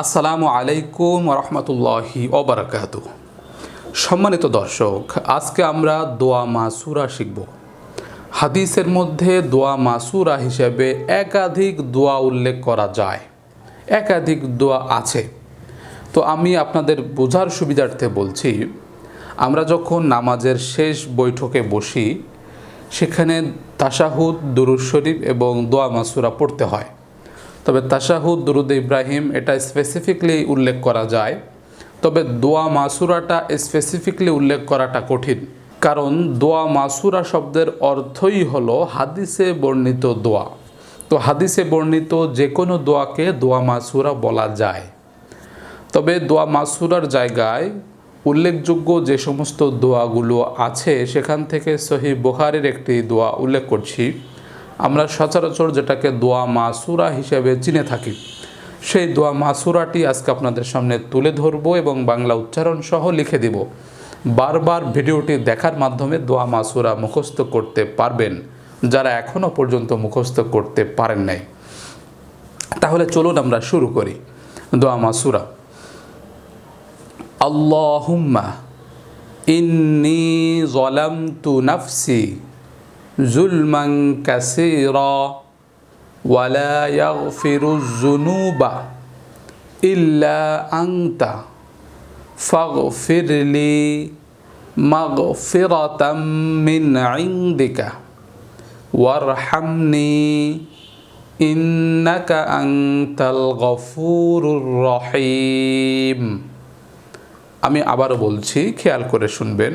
আসসালামু আলাইকুম রহমতুল্লাহি ওবরাকাতু। সম্মানিত দর্শক, আজকে আমরা দোয়া মাসুরা শিখব। হাদিসের মধ্যে দোয়া মাসুরা হিসেবে একাধিক দোয়া উল্লেখ করা যায়। একাধিক দোয়া আছে। তো আমি আপনাদের বোঝার সুবিধার্থে বলছি, আমরা যখন নামাজের শেষ বৈঠকে বসি, সেখানে তাশাহুদ দুরুজ শরীফ এবং দোয়া মাসুরা পড়তে হয়। তবে তাশাহুদ, দুরুদ ইব্রাহিম এটা স্পেসিফিকলি উল্লেখ করা যায়। তবে দোয়া মাসুরাটা স্পেসিফিকলি উল্লেখ করাটা কঠিন। কারণ দোয়া মাসুরা শব্দের অর্থই হলো হাদিসে বর্ণিত দোয়া। তো হাদিসে বর্ণিত যে কোনো দোয়াকে দোয়া মাসুরা বলা যায়। তবে দোয়া মাসুরার জায়গায় উল্লেখযোগ্য যে সমস্ত দোয়াগুলো আছে, সেখান থেকে সহি বুখারের একটি দোয়া উল্লেখ করছি। আমরা সচরাচর যেটাকে দোয়া মাসুরা হিসেবে চিনে থাকি। সেই দোয়া মাসুরাটি আজকে আপনাদের সামনে তুলে ধরবো এবং বাংলা উচ্চারণ সহ লিখে দিব। বারবার ভিডিওটি দেখার মাধ্যমে দোয়া মাসুরা মুখস্থ করতে পারবেন, যারা এখনও পর্যন্ত মুখস্থ করতে পারেন নাই। তাহলে চলুন আমরা শুরু করি। দোয়া মাসুরা। আল্লাহুম্মা ইন্নি জলামতু নাফসি জুলমান কাসীরা ওয়ালা ইয়াগফিরু যুনুবা ইল্লা আনতা ফাগফিরলি মাগফিরাতাম মিন ইনদিকা ওয়ারহামনি ইন্নাকা আনতাল গফুরুর রহিম। আমি আবারও বলছি, খেয়াল করে শুনবেন।